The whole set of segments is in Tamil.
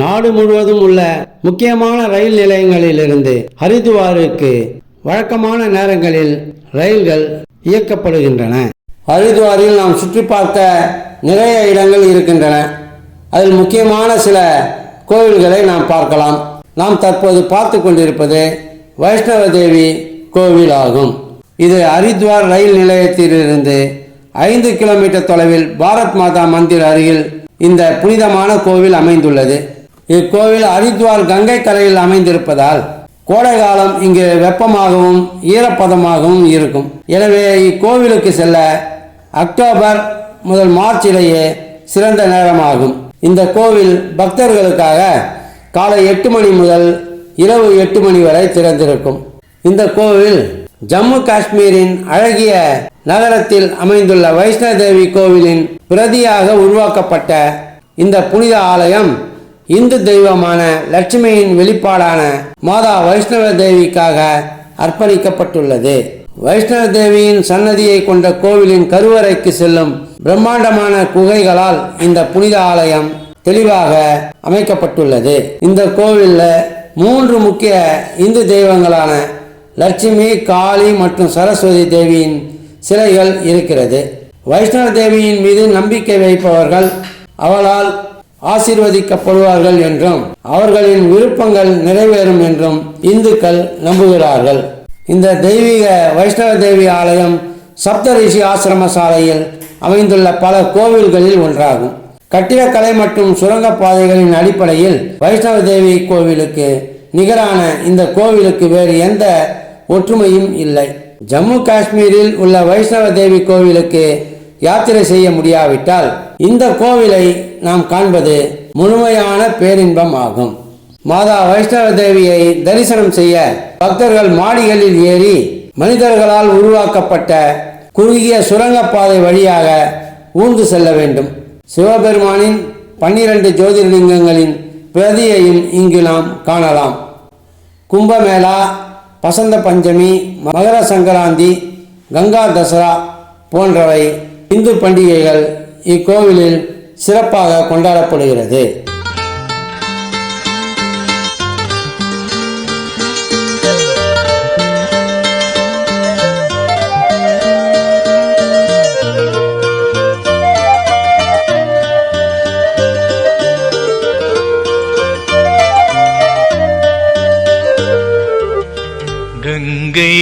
நாடு முழுவதும் உள்ள முக்கியமான ரயில் நிலையங்களிலிருந்து ஹரித்துவாருக்கு வழக்கமான நேரங்களில் ரயில்கள் இயக்கப்படுகின்றன. ஹரித்வாரில் நாம் சுற்றி பார்த்த நிறைய இடங்கள் இருக்கின்றன. அதில் முக்கியமான சில கோவில்களை நாம் பார்க்கலாம். நாம் தற்போது பார்த்து கொண்டிருப்பது வைஷ்ணவ தேவி கோவில் ஆகும் இது ஹரித்வார் ரயில் நிலையத்திலிருந்து ஐந்து கிலோமீட்டர் தொலைவில் பாரத் மாதா மந்திர் அருகில் இந்த புனிதமான கோவில் அமைந்துள்ளது. இக்கோவில் ஹரித்வார் கங்கை கரையில் அமைந்திருப்பதால் கோடை காலம் இங்கு வெப்பமாகவும் ஈரப்பதமாகவும் இருக்கும். எனவே இக்கோவிலுக்கு செல்ல அக்டோபர் முதல் மார்ச் இடையே சிறந்த நேரமாகும். இந்த கோவில் பக்தர்களுக்காக காலை எட்டு மணி முதல் இரவு எட்டு மணி வரை திறந்திருக்கும். இந்த கோவில் ஜம்மு காஷ்மீரின் அழகிய நகரத்தில் அமைந்துள்ள வைஷ்ணவ தேவி கோவிலின் பிரதியாக உருவாக்கப்பட்ட இந்த புனித ஆலயம் இந்து தெய்வமான லட்சுமியின் வெளிப்பாடான மாதா வைஷ்ணவ தேவிக்காக அர்ப்பணிக்கப்பட்டுள்ளது. வைஷ்ணவ தேவியின் சன்னதியை கொண்ட கோவிலின் கருவறைக்கு செல்லும் பிரம்மாண்டமான குகைகளால் இந்த புனித ஆலயம் தெளிவாக அமைக்கப்பட்டுள்ளது. இந்த கோவிலில் மூன்று முக்கிய இந்து தெய்வங்களான லட்சுமி காளி மற்றும் சரஸ்வதி தேவியின் சிலைகள் இருக்கிறது. வைஷ்ணவ தேவியின் மீது நம்பிக்கை வைப்பவர்கள் அவளால் ஆசீர்வதிக்கப்படுவார்கள் என்றும் அவர்களின் விருப்பங்கள் நிறைவேறும் என்றும் இந்துக்கள் நம்புகிறார்கள். இந்த தெய்வீக வைஷ்ணவ தேவி ஆலயம் சப்தரிஷி ஆசிரம சாலையில் அமைந்துள்ள பல கோவில்களில் ஒன்றாகும். கட்டிடக்கலை மற்றும் சுரங்கப்பாதைகளின் அடிப்படையில் வைஷ்ணவ தேவி கோவிலுக்கு நிகரான இந்த கோவிலுக்கு வேறு எந்த ஒற்றுமையும் இல்லை. ஜம்மு காஷ்மீரில் உள்ள வைஷ்ணவ தேவி கோவிலுக்கு யாத்திரை செய்ய முடியாவிட்டால் இந்த கோவிலை நாம் காண்பது முழுமையான பேரின்பம் ஆகும். மாதா வைஷ்ணவ தேவியை தரிசனம் செய்ய பக்தர்கள் மாடிகளில் ஏறி மனிதர்களால் உருவாக்கப்பட்ட குறுகிய சுரங்கப்பாதை வழியாக ஊர்ந்து செல்ல வேண்டும். சிவபெருமானின் பன்னிரண்டு ஜோதிர்லிங்கங்களின் பிரதியையும் இங்கு நாம் காணலாம். கும்பமேளா பசந்த பஞ்சமி மகர சங்கராந்தி கங்கா தசரா போன்றவை இந்து பண்டிகைகள் இக்கோவிலில் சிறப்பாக கொண்டாடப்படுகிறது. கங்கை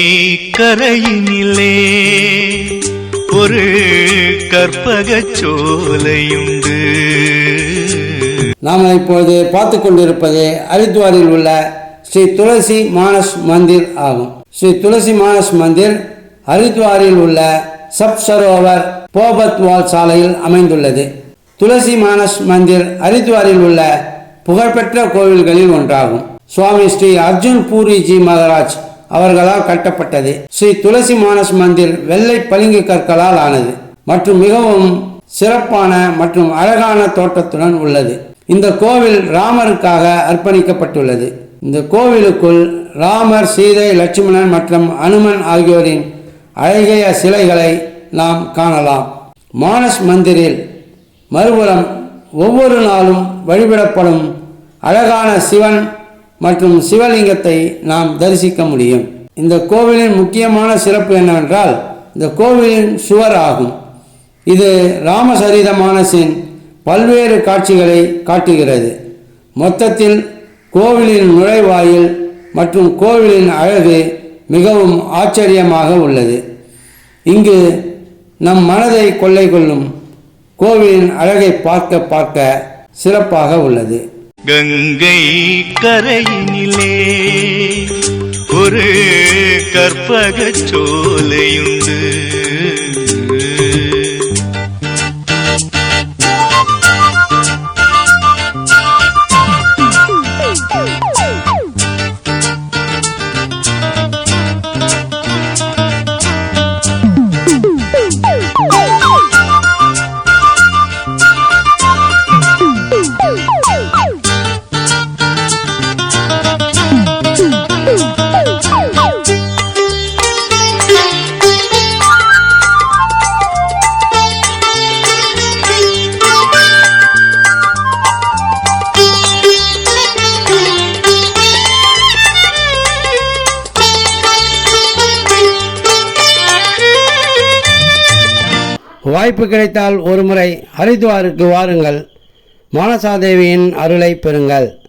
கரையினிலே ஒரு கற்பகச்சோலையுண்டு நாம் இப்பொழுது பார்த்து கொண்டிருப்பது ஹரித்வாரில் உள்ள ஸ்ரீ துளசி மானஸ் மந்திர் ஆகும். ஸ்ரீ துளசி மானஸ் மந்திர் ஹரித்வாரில் உள்ள சப் சரோவர் போபத்வால் சாலையில் அமைந்துள்ளது. துளசி மானஸ் மந்திர் ஹரித்வாரில் உள்ள புகழ்பெற்ற கோவில்களில் ஒன்றாகும். சுவாமி ஸ்ரீ அர்ஜுன் பூரிஜி மகராஜ் அவர்களால் கட்டப்பட்டது. ஸ்ரீ துளசி மானஸ் மந்திர் வெள்ளை பளிங்கு கற்களால் ஆனது மற்றும் மிகவும் சிறப்பான மற்றும் அழகான தோட்டத்துடன் உள்ளது. இந்த கோவில் ராமருக்காக அர்ப்பணிக்கப்பட்டுள்ளது. இந்த கோவிலுக்குள் ராமர் சீதை லட்சுமணன் மற்றும் அனுமன் ஆகியோரின் அழகிய சிலைகளை நாம் காணலாம். மானஸ் மந்திரில் மறுபுறம் ஒவ்வொரு நாளும் வழிபடப்படும் அழகான சிவன் மற்றும் சிவலிங்கத்தை நாம் தரிசிக்க முடியும். இந்த கோவிலின் முக்கியமான சிறப்பு என்னவென்றால் இந்த கோவிலின் சுவர் ஆகும். இது ராமசரிதமானசின் பல்வேறு காட்சிகளை காட்டுகிறது. மொத்தத்தில் கோவிலின் நுழைவாயில் மற்றும் கோவிலின் அழகு மிகவும் ஆச்சரியமாக உள்ளது. இங்கு நம் மனதை கொள்ளை கொள்ளும் கோவிலின் அழகை பார்க்க பார்க்க சிறப்பாக உள்ளது. கங்கை கரையினிலே ஒரு கற்பகச் சோலையுண்டு. வாய்ப்பு கிடைத்தால் ஒருமுறை ஹரித்வாருக்கு வாருங்கள். மானசாதேவியின் அருளை பெறுங்கள்.